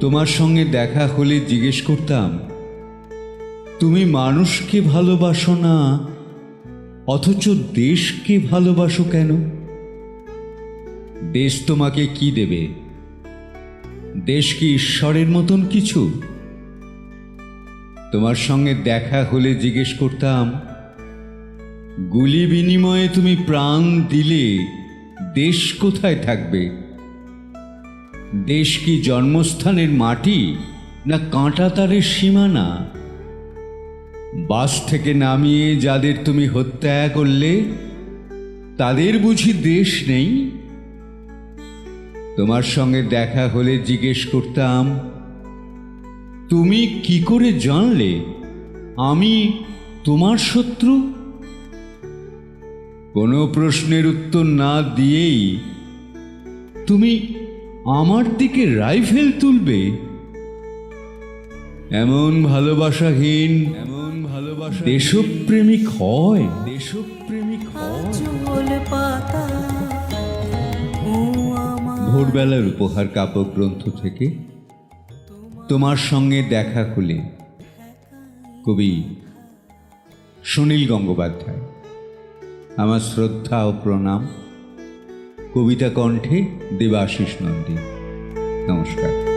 তোমার সঙ্গে দেখা হলে জিজ্ঞেস করতাম, তুমি মানুষকে ভালোবাসো না, অথচ দেশকে ভালোবাসো কেন? দেশ তোমাকে কি দেবে? দেশ কি ঈশ্বরের মতন কিছু? তোমার সঙ্গে দেখা হলে জিজ্ঞেস করতাম, গুলি বিনিময়ে তুমি প্রাণ দিলে দেশ কোথায় থাকবে? দেশ কি জন্মস্থানের মাটি, না কাঁটা তারের সীমানা? বাস থেকে নামিয়ে যাদের তুমি হত্যা করলে, তাদের বুঝি দেশ নেই? তোমার সঙ্গে দেখা হলে জিজ্ঞেস করতাম, তুমি কি করে জানলে আমি তোমার শত্রু? কোনো প্রশ্নের উত্তর না দিয়েই তুমি আমার দিকে রাইফেল তুলবে? এমন ভালোবাসাহীন এমন ভালোবাসা দেশপ্রেমিক হয়। দেশপ্রেমিক হয়। চুল পাতা ও আমার ভোরবেলার উপহার কাব্য গ্রন্থ থেকে তোমার সঙ্গে দেখা হলে কবি সুনীল গঙ্গোপাধ্যায়। আমার শ্রদ্ধা ও প্রণাম। কবিতা কণ্ঠে দেবাশিস নন্দী। নমস্কার।